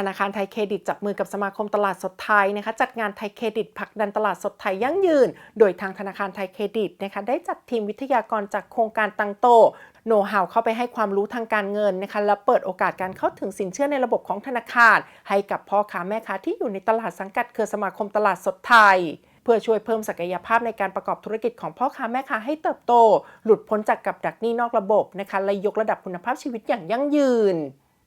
ธนาคารไทยเครดิตจับมือกับสมาคมตลาดสดไทยนะคะจัดงานไทยเครดิตผลักดันตลาดสดไทยยั่งยืน โดยทางธนาคารไทยเครดิตนะคะได้จัดทีมวิทยากรจากโครงการตังโตโนฮาวเข้าไปให้ความรู้ทางการเงินนะคะและเปิดโอกาสการเข้าถึงสินเชื่อในระบบของธนาคาร ให้กับพ่อค้าแม่ค้าที่อยู่ในตลาดสังกัดเครือสมาคมตลาดสดไทยเพื่อช่วยเพิ่มศักยภาพในการประกอบธุรกิจของพ่อค้าแม่ค้าให้เติบโต หลุดพ้นจากกับดักหนี้นอกระบบนะคะและยกระดับคุณภาพชีวิตอย่างยั่งยืน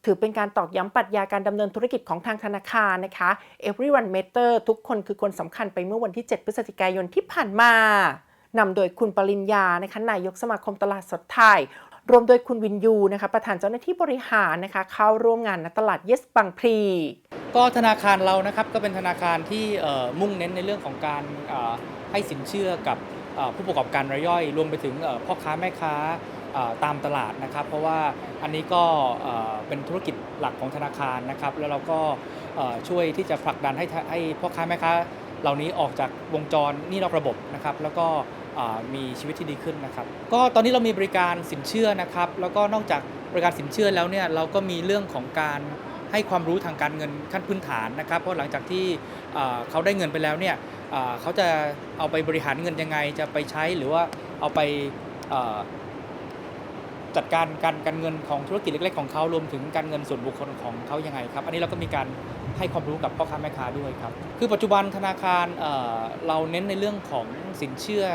ถือเป็นการตอกย้ำปรัชญาการดำเนินธุรกิจของทางธนาคารนะคะ Everyone Matter ทุกคนคือคนสำคัญไปเมื่อวันที่ 7 พฤศจิกายนที่ผ่านมานำโดยคุณปริญญานะคะนายกสมาคมตลาดสดไทยรวมโดยคุณวินยูนะคะประธานเจ้าหน้าที่บริหารนะคะเข้าร่วมงานณตลาดเยสบางพลีก็ธนาคารเรานะครับก็เป็นธนาคารที่มุ่งเน้นในเรื่องของการให้สินเชื่อกับผู้ประกอบการรายย่อย รวมไปถึงพ่อค้าแม่ค้า ตามตลาดนะครับ เพราะว่าอันนี้ก็เป็นธุรกิจหลักของธนาคารนะครับ แล้วเราก็ช่วยที่จะผลักดันให้ให้พ่อค้าแม่ค้าเหล่านี้ออกจากวงจรนี้นอกระบบนะครับ แล้วก็มีชีวิตที่ดีขึ้นนะครับ ก็ตอนนี้เรามีบริการสินเชื่อนะครับ แล้วก็นอกจากบริการสินเชื่อแล้วเนี่ยเราก็มีเรื่องของการให้ความรู้ทางการเงินขั้นพื้นฐานนะครับ เพราะหลังจากที่เขาได้เงินไปแล้วเนี่ยเขาจะเอาไปบริหารเงินยังไง จะไปใช้หรือว่าเอาไป จัดการการการเงินของธุรกิจเล็กๆของเขารวมถึงการเงินส่วนบุคคลของเขายังไงครับอันนี้เราก็มีการให้ความรู้กับพ่อค้าแม่ค้าด้วยครับคือปัจจุบันธนาคารเเราเน้นในเรื่องของสินเชื่อ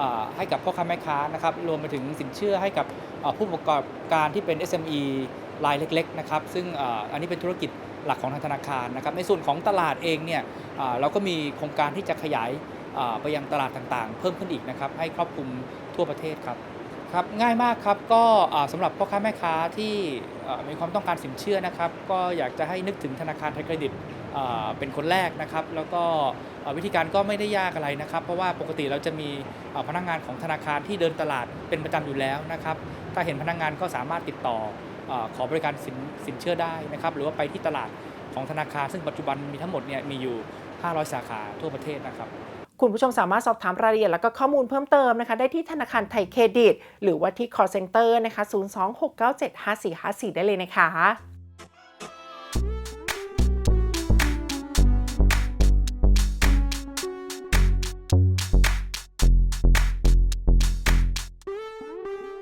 อให้กับพ่อค้าแม่ค้านะครับรวมไปถึงสินเชื่อให้กับผู้ประกอบการที่เป็น SME รายเล็กๆนะครับซึ่งอ,อันนี้เป็นธุรกิจหลักของทางธนาคารนะครับในส่วนของตลาดเองเนี่ยเราก็มีโครงการที่จะขยายไปยังตลาดต่างๆ เพิ่มขึ้นอีกนะครับให้ครอบคลุมทั่วประเทศครับ ครับง่ายมากครับก็เอ่อสำหรับพ่อค้าแม่ค้าที่มีความต้องการสินเชื่อนะครับ ก็อยากจะให้นึกถึงธนาคารไทยเครดิตเป็นคนแรกนะครับ แล้วก็วิธีการก็ไม่ได้ยากอะไรนะครับ เพราะว่าปกติเราจะมีพนักงานของธนาคารที่เดินตลาดเป็นประจำอยู่แล้วนะครับ ถ้าเห็นพนักงานก็สามารถติดต่ออขอบริการสินสินเชื่อได้นะครับ หรือว่าไปที่ตลาดของธนาคาร ซึ่งปัจจุบันมีทั้งหมดเนี่ยมีอยู่ 500 สาขาทั่วประเทศนะครับ คุณผู้ชมสามารถสอบถามรายละเอียดและก็ข้อมูลเพิ่มเติมนะคะ ได้ที่ธนาคารไทยเครดิต หรือว่าที่ call center นะคะ 026975454 ได้เลยนะคะ